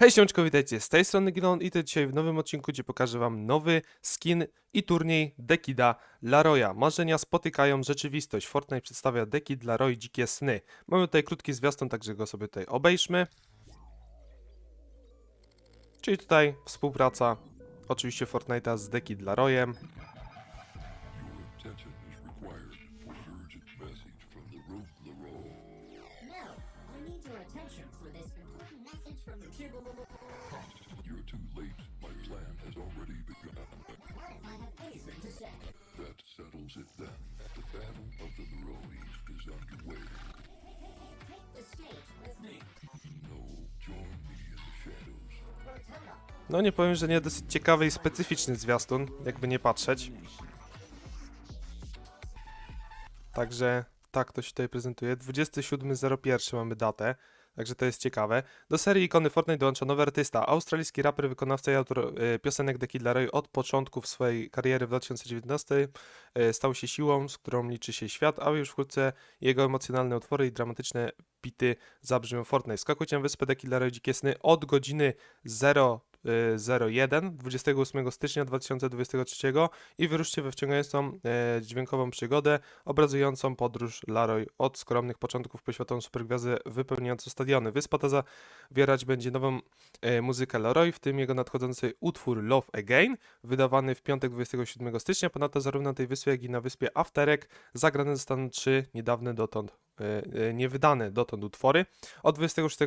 Hej siemczko, witajcie, z tej strony Gilon i to dzisiaj w nowym odcinku, gdzie pokażę wam nowy skin i turniej Dekida Laroya. Marzenia spotykają rzeczywistość. Fortnite przedstawia Dekid Laroy Dzikie Sny. Mamy tutaj krótki zwiastun, także go sobie tutaj obejrzmy. Czyli tutaj współpraca, oczywiście Fortnite'a z Dekid Laroyem. You're too late. My plan has already begun. I have anything to say? That settles it then. The battle of the is underway. Take the stage with me. No, join me in the shadows. No nie powiem, że nie dosyć ciekawy i specyficzny zwiastun, jakby nie patrzeć. Także tak to się tutaj prezentuje. 27.01 mamy datę, także to jest ciekawe. Do serii ikony Fortnite dołącza nowy artysta, australijski raper, wykonawca i autor e, piosenek The Kid Laroi od początków swojej kariery w 2019 e, stał się siłą, z którą liczy się świat, a już wkrótce jego emocjonalne utwory i dramatyczne bity zabrzmią Fortnite. Skakujcie na wyspę The Kid Laroi Dzikie Sny od godziny 0 y, 01 28 stycznia 2023 i wyruszcie we wciągającą e, dźwiękową przygodę obrazującą podróż Laroy od skromnych początków po światową supergwiazdę wypełniającą stadiony. Wyspa ta zawierać będzie nową e, muzykę Laroy, w tym jego nadchodzący utwór Love Again, wydawany w piątek 27 stycznia. Ponadto zarówno na tej wyspie, jak i na wyspie Afterek zagrane zostaną trzy niedawne dotąd niewydane dotąd utwory. Od 26,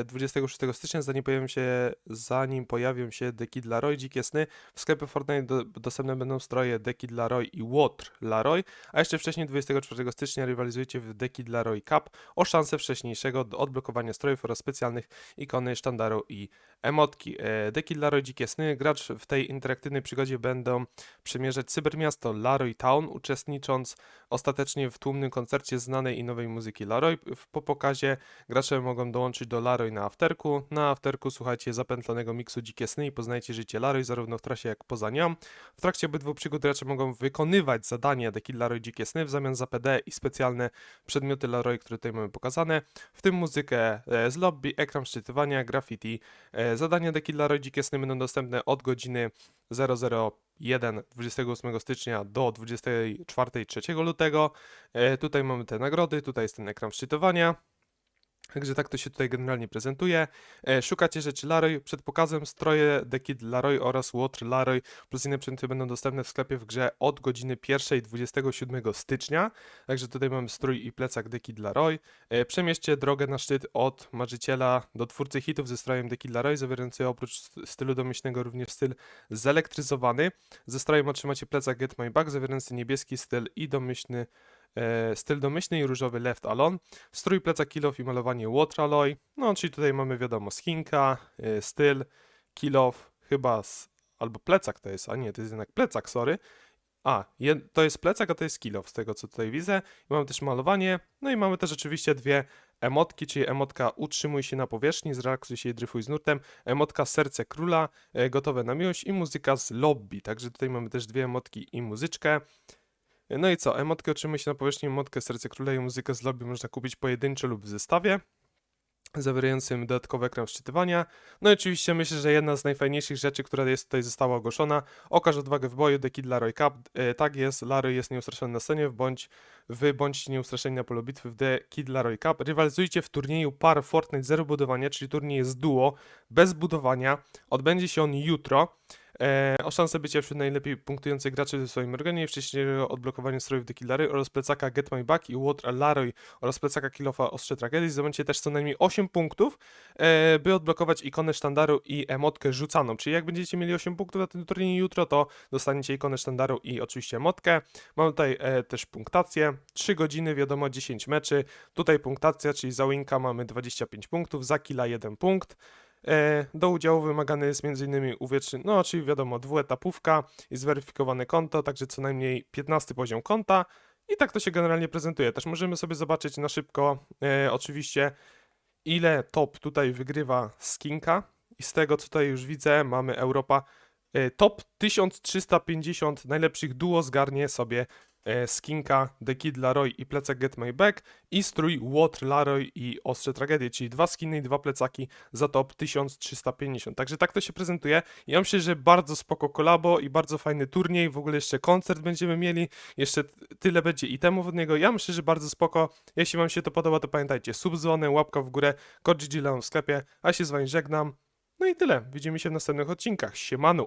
e, 26 stycznia, zanim pojawią się, zanim pojawią się The Kid Laroi, Dzikie Sny, w sklepie Fortnite do, dostępne będą stroje The Kid Laroi i Łotr Laroi, a jeszcze wcześniej 24 stycznia rywalizujecie w The Kid Laroi Cup o szansę wcześniejszego odblokowania strojów oraz specjalnych ikony sztandaru i emotki. E, The Kid Laroi Dzikie Sny, gracz w tej interaktywnej przygodzie będą przemierzać cybermiasto Laroi Town, uczestnicząc ostatecznie w tłumnym koncercie znanej i nowej muzyki Laroy. W- Po pokazie gracze mogą dołączyć do Laroy na afterku. Na afterku słuchajcie zapętlonego miksu Dzikie Sny i poznajcie życie Laroy zarówno w trasie jak poza nią. W trakcie obydwu przygód gracze mogą wykonywać zadania The Kill Laroy Dzikie Sny w zamian za PD i specjalne przedmioty Laroy, które tutaj mamy pokazane, w tym muzykę e, z lobby, ekran szczytywania, graffiti. E, Zadania Laroy Dzikie Sny będą dostępne od godziny 001 28 stycznia do 24 3 lutego. E, tutaj mamy te nagrody, tutaj jest ten ekran szczytowania. Także tak to się tutaj generalnie prezentuje. E, szukacie rzeczy Laroy. Przed pokazem stroje The Kid Laroy oraz Łotr Laroy plus inne przedmioty będą dostępne w sklepie w grze od godziny 1 27 stycznia. Także tutaj mamy strój i plecak The Kid Laroy. E, przemieście drogę na szczyt od marzyciela do twórcy hitów ze strojem The Kid Laroy, zawierający oprócz st- stylu domyślnego również styl zelektryzowany. Ze strojem otrzymacie plecak Get My Back, zawierający niebieski styl i domyślny e, styl domyślny i różowy Left Alone. Strój, plecak, kill off i malowanie Wateraloy. No, czyli tutaj mamy wiadomo skinka, e, styl, kill off, chyba z, albo plecak to jest, a nie, to jest jednak plecak, sorry. A, to jest plecak, a to jest kill off, z tego co tutaj widzę. I mamy też malowanie, no i mamy też oczywiście dwie emotki, czyli emotka utrzymuj się na powierzchni, zrelaksuj się i dryfuj z nurtem, emotka serce króla, e, gotowe na miłość i muzyka z lobby. Także tutaj mamy też dwie emotki i muzyczkę. No i co? Emotkę otrzymuje się na powierzchni, emotkę Serce Króla i muzykę z lobby można kupić pojedynczo lub w zestawie zawierającym dodatkowy ekran szczytywania. No i oczywiście myślę, że jedna z najfajniejszych rzeczy, która jest tutaj została ogłoszona, okaż odwagę w boju The Kid Laroi Cup. E, tak jest, Larry jest nieustraszony na scenie, bądź wy bądźcie nieustraszeni na polu bitwy w The Kid Laroi Cup. Rywalizujcie w turnieju par Fortnite Zero budowania, czyli turniej jest duo, bez budowania. Odbędzie się on jutro. E, o szansę bycia wśród najlepiej punktujących graczy w swoim organie, wcześniejszego odblokowania strojów do Killary oraz plecaka Get My Back i Water Laroy oraz plecaka Killofa Ostrze Tragedii. Zdobędzie też co najmniej 8 punktów, e, by odblokować ikonę sztandaru i emotkę rzucaną. Czyli jak będziecie mieli 8 punktów na tym turnieju jutro, to dostaniecie ikonę sztandaru i oczywiście emotkę. Mamy tutaj e, też punktację. 3 godziny, wiadomo, 10 meczy. Tutaj punktacja, czyli za winka mamy 25 punktów, za killa 1 punkt. E, Do udziału wymagany jest m.in. uwieczny, no czyli wiadomo, dwuetapówka i zweryfikowane konto, także co najmniej 15 poziom konta. I tak to się generalnie prezentuje. Też możemy sobie zobaczyć na szybko, e, oczywiście, ile top tutaj wygrywa skinka. I z tego, co tutaj już widzę, mamy Europa. E, top 1350 najlepszych duo zgarnie sobie skinka The Kid Laroi i plecak Get My Back i strój Łotr Laroi i Ostrze Tragedie, czyli dwa skiny i dwa plecaki za top 1350. Także tak to się prezentuje. Ja myślę, że bardzo spoko kolabo i bardzo fajny turniej, w ogóle jeszcze koncert będziemy mieli, jeszcze tyle będzie itemów od niego. Ja myślę, że bardzo spoko. Jeśli wam się to podoba, to pamiętajcie, sub dzwonem, łapka w górę, kod GG w sklepie, a się z wami żegnam. No i tyle. Widzimy się w następnych odcinkach. Siemanu!